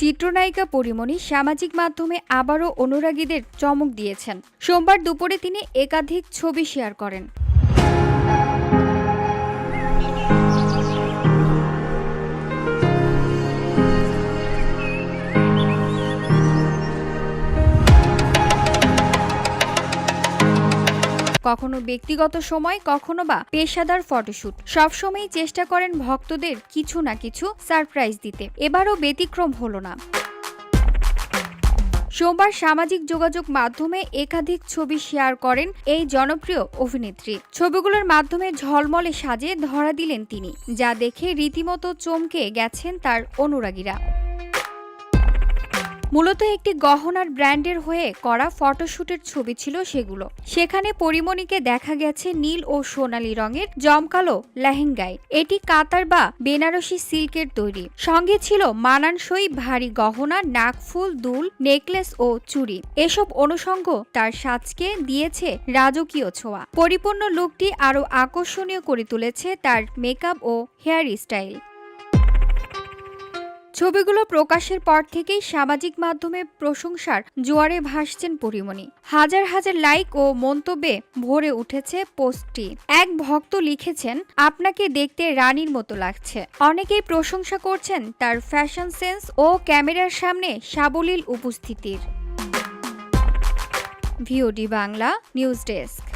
চিত্রনায়িকা পরিমণি সামাজিক মাধ্যমে আবারও অনুরাগীদের চমক দিয়েছেন। সোমবার দুপুরে তিনি একাধিক ছবি শেয়ার করেন। কখনো ব্যক্তিগত সময়, কখনো বা পেশাদার ফটোশুট। সবসময়ই চেষ্টা করেন ভক্তদের কিছু না কিছু সারপ্রাইজ দিতে। এবারও ব্যতিক্রম হলো না। সোমবার সামাজিক যোগাযোগ মাধ্যমে একাধিক ছবি শেয়ার করেন এই জনপ্রিয় অভিনেত্রী। ছবিগুলোর মাধ্যমে ঝলমলে সাজে ধরা দিলেন তিনি, যা দেখে রীতিমতো চমকে গেছেন তার অনুরাগীরা। মূলত একটি গহনার ব্র্যান্ডের হয়ে করা ফটোশুটের ছবি ছিল সেগুলো। সেখানে পরিমণিকে দেখা গেছে নীল ও সোনালী রঙের জমকালো লেহেঙ্গায়। এটি কাতার বা বেনারসি সিল্কের তৈরি। সঙ্গে ছিল মানানসই ভারী গহনা, নাকফুল, দুল, নেকলেস ও চুড়ি। এসব অনুষঙ্গ তার সাজকে দিয়েছে রাজকীয় ছোঁয়া। পরিপূর্ণ লুকটি আরও আকর্ষণীয় করে তুলেছে তার মেকআপ ও হেয়ার স্টাইল ছবিগুলো প্রকাশের পর থেকেই সামাজিক মাধ্যমে প্রশংসার জোয়ারে ভাসছেন পরিমণি। হাজার হাজার লাইক ও মন্তব্যে ভরে উঠেছে পোস্টটি। এক ভক্ত লিখেছেন, আপনাকে দেখতে রানীর মতো লাগছে। অনেকেই প্রশংসা করছেন তার ফ্যাশন সেন্স ও ক্যামেরার সামনে সাবলীল উপস্থিতির। VOD Bangla news desk.